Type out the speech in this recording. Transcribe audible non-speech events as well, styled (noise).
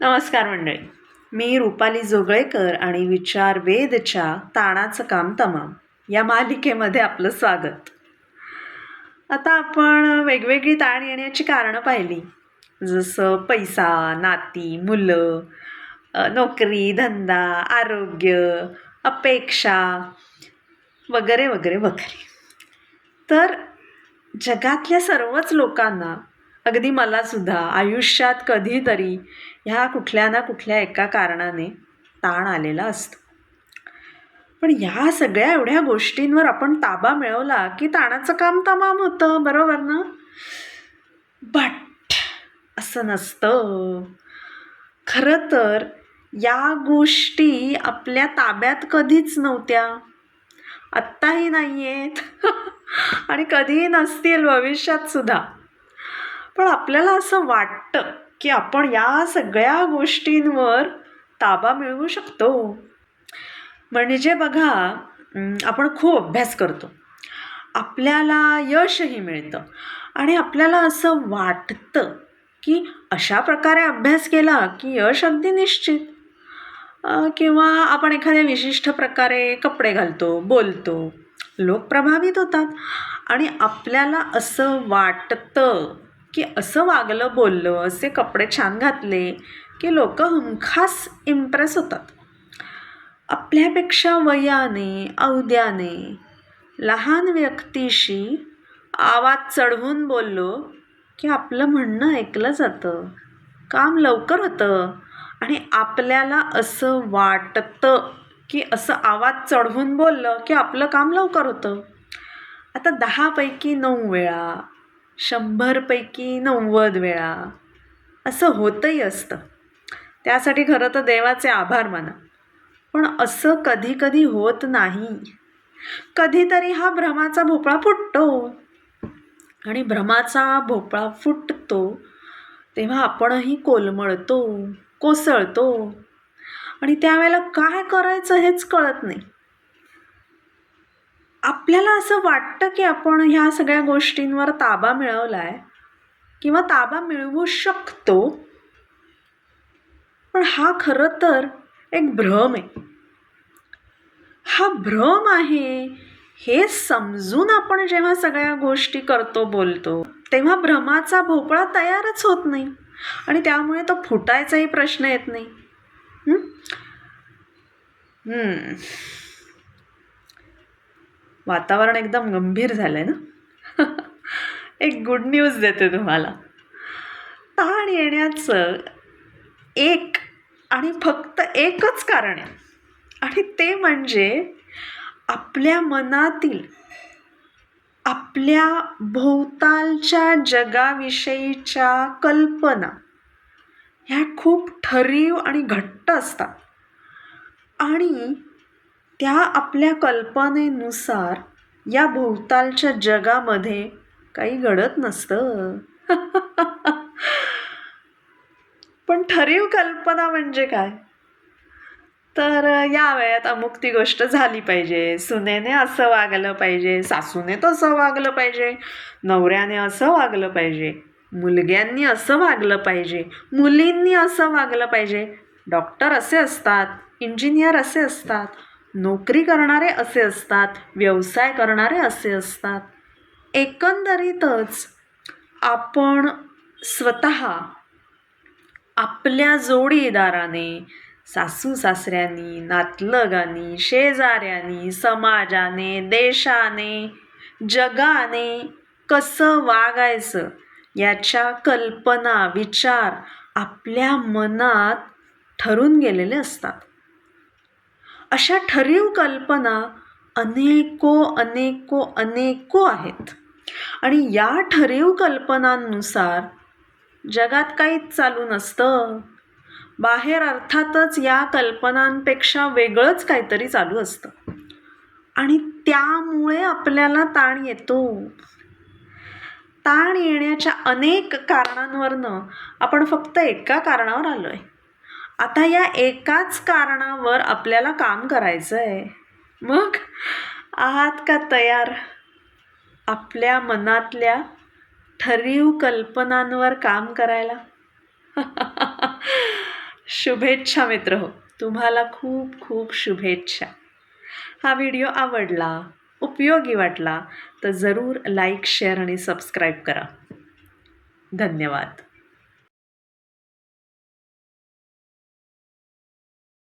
नमस्कार मंडळी. मी रुपाली जोगळेकर आणि विचार वेदच्या ताणाचं काम तमाम या मालिकेमध्ये आपलं स्वागत. आता आपण वेगवेगळी ताण येण्याची कारणं पाहिली. जसं पैसा नाती मुलं नोकरी धंदा आरोग्य अपेक्षा वगैरे वगैरे वगैरे. तर जगातल्या सर्वच लोकांना अगदी मला सुद्धा आयुष्यात कधीतरी ह्या कुठल्या ना कुठल्या एका कारणाने ताण आलेला असतो. पण ह्या सगळ्या एवढ्या गोष्टींवर आपण ताबा मिळवला की ताणाचं काम तमाम होतं बरोबर ना? बट असं नसतं. खरं तर या गोष्टी आपल्या ताब्यात कधीच नव्हत्या. आत्ताही नाही आहेत (laughs) आणि कधीही नसतील भविष्यात सुद्धा. पण आपल्याला असं वाटतं की आपण या सगळ्या गोष्टींवर ताबा मिळवू शकतो. म्हणजे बघा आपण खूप अभ्यास करतो. आपल्याला यशही मिळतं. आणि आपल्याला असं वाटतं की अशा प्रकारे अभ्यास केला की यश अगदी निश्चित. किंवा आपण एखाद्या विशिष्ट प्रकारे कपडे घालतो बोलतो लोक प्रभावित होतात. आणि आपल्याला असं वाटतं की असं वागलं बोललं असे कपडे छान घातले की लोक हमखास इम्प्रेस होतात. आपल्यापेक्षा वयाने औद्याने लहान व्यक्तीशी आवाज चढवून बोललो की आपलं म्हणणं ऐकलं जातं काम लवकर होतं आणि आपल्याला असं वाटतं की असं आवाज चढवून बोललं की आपलं काम लवकर होतं. आता दहापैकी नऊ वेळा शंभरपैकी नव्वद वेळा. असं होतही असतं. त्यासाठी खरं तर देवाचे आभार माना पण असं कधी कधी होत नाही. कधीतरी हा भ्रमाचा भोपळा फुटतो. आणि भ्रमाचा भोपळा फुटतो तेव्हा आपणही कोलमळतो कोसळतो. आणि त्यावेळेला काय करायचं हेच कळत नाही. आपल्याला असं वाटतं की आपण ह्या सगळ्या गोष्टींवर ताबा मिळवला आहे किंवा ताबा मिळवू शकतो पण हा खरं तर एक भ्रम आहे. हा भ्रम आहे हे समजून आपण जेव्हा सगळ्या गोष्टी करतो बोलतो तेव्हा भ्रमाचा भोपळा तयारच होत नाही आणि त्यामुळे तो फुटायचाही प्रश्न येत नाही. वातावरण एकदम गंभीर झालं आहे ना? एक गुड न्यूज देते तुम्हाला. ताण येण्याचं एक आणि फक्त एकच कारण आहे. आणि ते म्हणजे आपल्या मनातील आपल्या भोवतालच्या जगाविषयीच्या कल्पना ह्या खूप ठरीव आणि घट्ट असतात. आणि त्या आपल्या कल्पनेनुसार या भोवतालच्या जगामध्ये काही घडत नसतं. (laughs) पण ठरीव कल्पना म्हणजे काय? तर या वयात अमुक ती गोष्ट झाली पाहिजे. सुनेने असं वागलं पाहिजे. सासूने तसं वागलं पाहिजे. नवऱ्याने असं वागलं पाहिजे. मुलग्यांनी असं वागलं पाहिजे. मुलींनी असं वागलं पाहिजे. डॉक्टर असे असतात. इंजिनियर असे असतात. नोकरी करणारे असे असतात व्यवसाय करणारे असे असतात. एकंदरीतच आपण स्वतः आपल्या जोडीदाराने सासू सासऱ्यांनी नातलगांनी शेजाऱ्यांनी समाजाने देशाने जगाने कसं वागायचं याच्या कल्पना विचार आपल्या मनात ठरून गेलेले असतात. अशा ठरीव कल्पना अनेको अनेको अनेको आहेत. आणि या ठरीव कल्पनांनुसार जगात काहीच चालू नसतं. बाहेर अर्थातच या कल्पनांपेक्षा वेगळंच काहीतरी चालू असतं. आणि त्यामुळे आपल्याला ताण येतो. ताण येण्याच्या अनेक कारणांवरनं आपण फक्त एका कारणावर आलो आहे आता या एकाच कारणावर आपल्याला काम करायचं आहे मग आहात का तयार? आपल्या मनातल्या ठरीव कल्पनांवर काम करायला? (laughs) शुभेच्छा मित्र हो. तुम्हाला खूप खूप शुभेच्छा. हा व्हिडिओ आवडला उपयोगी वाटला तर जरूर लाईक शेअर आणि सबस्क्राईब करा. धन्यवाद.